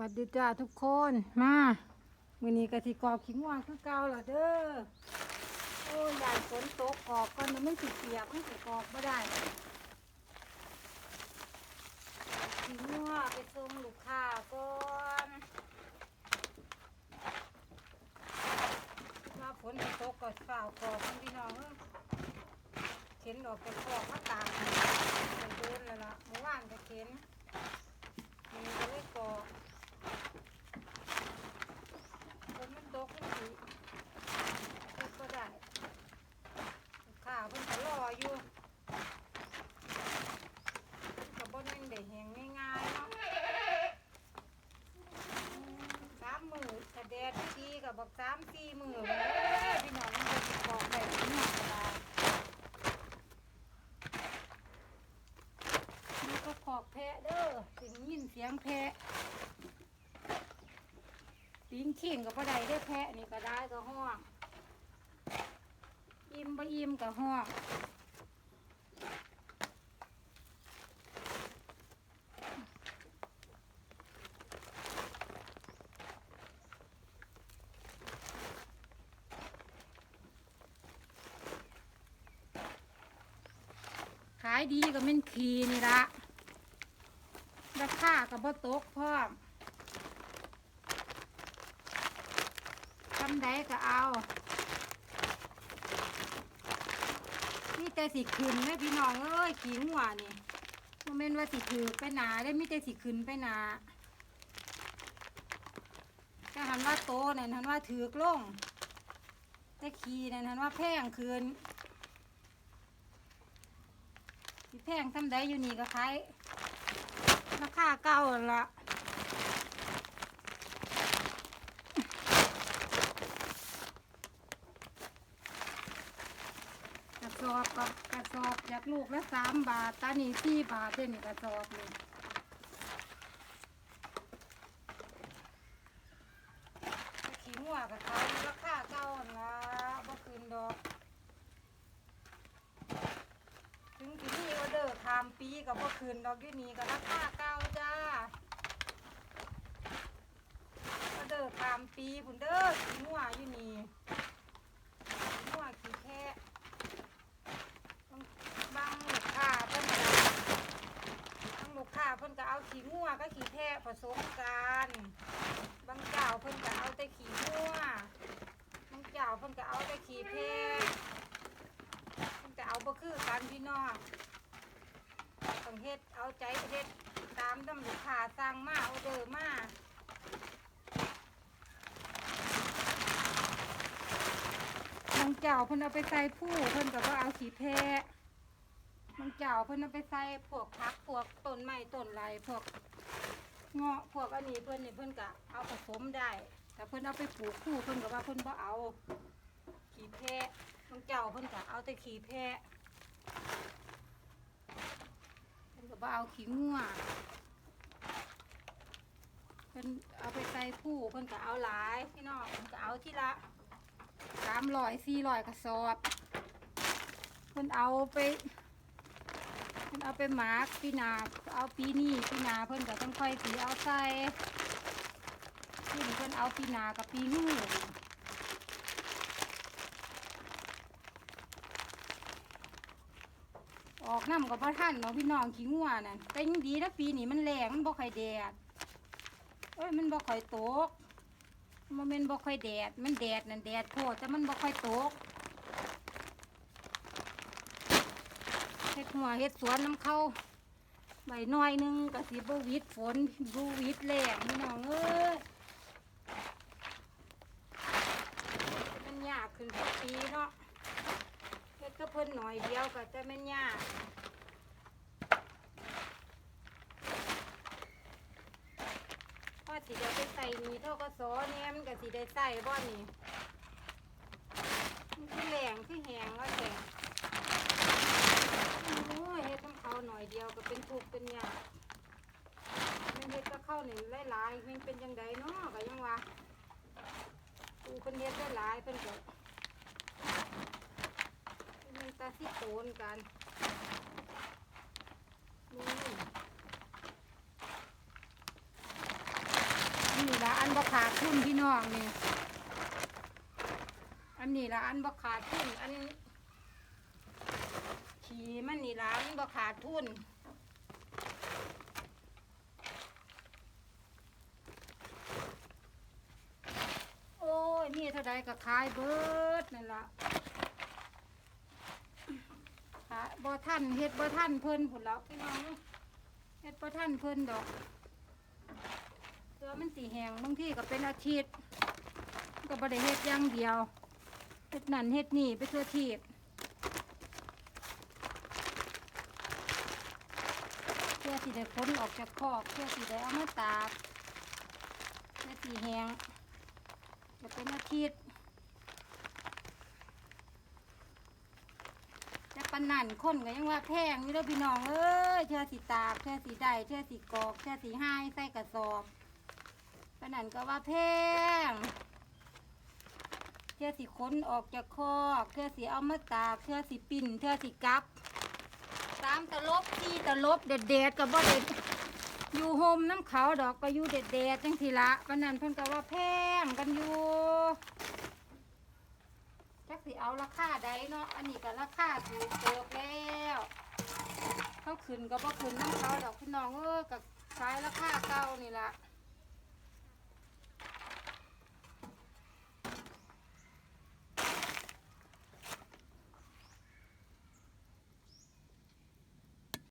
วัสดีจ้าทุกคนมามือนี้กะทิกรอบขิงวางคือเก่าล่ะเด้อโอ้ยใหญ่ฝนตกกรอบก่อนมันไม่สิเปียกมันสิกรอบไม่ได้ขิงวัวไปส่งลูกค้าก่อนมาฝนตกก็ฝ่าวกรอบมันพี่น้องเข็นออกจากคอกมาตากมันเดินแล้วล่ะเมื่อวานก็เข็นมันก็เลยกรอบฝนมันต กมันสิเฮ็ดก็ได้ลูกค้าเพิ่นก็รออยู่กับบ่แม่นได้แหงง่ายๆเนาะสามมือถ้าแดดดีก็บอกสามสี่มือเลยพี่น้องมันก็สิบอกได้พี่น้องก็ได้นี่ก็ขอกแพะเด้อถึงยินเสียงแพะ ติงขิงกับบ่ได้ได้แพะนี่ก็ได้ก็ห้องอิ่มบ่อิ่มกับห้องขายดีก็เป็นขีนี่ละราคากับบ่ตกพร้อม ทำได้ก็เอา มีแต่สิขึ้นแม่พี่น้องเอ้ยขี้หัวนี่โมเมนว่าสิถือไปหนาได้มีแต่สิขึ้นไปหนาถ้าหันว่าโตเนี่ยหันว่าถือกลงแต่ขี้เนี่ยหันว่าแพงคืนแพงทำได้อยู่นี่ก็ขายราคาเก่าหั่นละ กระ สอบกับกระสอบจากลูกละสามบาท ตานี่สี่บาทเด้นี่กระสอบนี่ขี้หัวกับเขาราคาเก่าหั่นละบ่คืนดอก ถึงที่นี่ออเดอร์ทามปีกับบ่คืนดอกอยู่นี่ก็ราคาเก่าจ้าออเดอร์ทามปีพุ่นเด้อขี้หัวอยู่นี่ขี้หัวขี้แค่ บางลูกค้าเพิ่นก็บางลูกค้าเพิ่นก็เอาขี้งัวกับขี้แพะผสมกันบางเจ้าเพิ่นก็เอาแต่ขี้งัวบางเจ้าเพิ่นก็เอาแต่ขี้แพะเพิ่นก็เอาบ่คือกันพี่น้องต้องเฮ็ดเอาใจเฮ็ดตามตำลูกค้าสั่งมาเอาเดอร์มาบางเจ้าเพิ่นเอาไปใส่ผู้เพิ่นก็บ่เอาขี้แพะ บางเจ้าเพิ่นเอาไปใส่พวกพักพวกต้นไม้ต้นไรพวกเงาะพวกอันนี้เพิ่นนี่เพิ่นก็เอาผสมได้แต่เพิ่นเอาไปปลูกคู่เพิ่นก็ว่าเพิ่นบ่เอา ขี้แพะบางเจ้าเพิ่นก็เอาแต่ขี้แพะเพิ่นก็บ่เอาขี้งัวเพิ่นเอาไปใส่ผู้เพิ่นก็เอาหลายพี่น้องเพิ่นก็เอาทีละสามร้อยสี่ร้อยกระสอบเพิ่นเอาไป พิ่นเอาไปหมากปีนาเอาปีนี้ปีนาเพิ่นก็ต้องค่อยสีเอาใส่ที่เพิ่นเอาปีนากับปีนู้นออกน้ำกับพ่อท่านเนาะพี่น้องขี้งัวนั่นแต่ยังดีนะปีนี้มันแรงมันบ่ค่อยแดดเอ้ยมันบ่ค่อยตกมันเป็นบ่ค่อยแดด มันแดดนั่นแดดโพดแต่มันบ่ค่อยตก เฮ็ดหัวเฮ็ดสวนน้ำเข้าใบน้อยหนึงก็สิบวิดฝนบวิดแรงพี่น้องเอ้ยมันยากขึ้นทุกปีเนาะเฮ็ดก็เพิ่นหน่อยเดียวก็จะแม่นยากพอสิได้ไปใส่นี่เท่าก็สอเนี่ยมันก็สิได้ใส่บ่นี่คือแรงคือแหงแล้วแต่ โอ้ยเฮ็ดน้ำเขาหน่อยเดียวก็เป็นทุกข์เป็นยากแม่ นเฮ็ดก็เข้าหนึ่หลายๆม่นเป็นจังไดเนาะก็ยังว่าปูเพิ่นเฮ็ดหลายเพิ่นก็มันตาสิโตนกันนี่อันบ่ขาดทุนพี่น้องนี่อันนี้ละอันบ่ขาดทุนอันขี่มันนี่ละอันบ่ขาดทุน โอ้ ยนี่ใดก็ขายเบิดนั่นละขายบ่ท่านเฮ็ดบ่ท่านเพิ่นผุนแล้วพี่น้องเฮ็ดบ่ท่านเพิ่นดอกเสื้อมันสีแหงบางที่ก็เป็นอาทิตย์ก็บ่ได้เฮ็ดอย่างเดียวเฮ็ดนั่นเฮ็ดนี่ไปทั่วทีบเพื่อสิได้พ้นออกจากคอกเพื่อสิได้เอามาตากเพื่อสีแหง จะเป็นอาทิตย์จะปนนันคนก็ยังว่าแพงนี่เด้อพี่น้องเอ้ยเชื่อสีตากเชื่อสีได้เชื่อสีกรอกเชื่อสีห้ายใส่กระสอบปนนันก็ว่าแพงเชื่อสีค้นออกจากคอกเชื่อสีเอามาตากเชื่อสีปิ่นเชื่อสีกับตามตะลบที่ตะลบเด็ดเด็ดๆกับบ่เด็ด อยู่โฮมน้ำเขาดอกก็อยู่เด็ดเด็ดๆจังทีละปานนั้นเพิ่นก็ว่าแพงกันอยู่จักสิเอาราคาใดเนาะอันนี้ก็ราคาถูกเติบแล้วเขาขึ้นก็บ่ขึ้นน้ำเขาดอกพี่น้องเออกับขายราคาเก่านี่ละ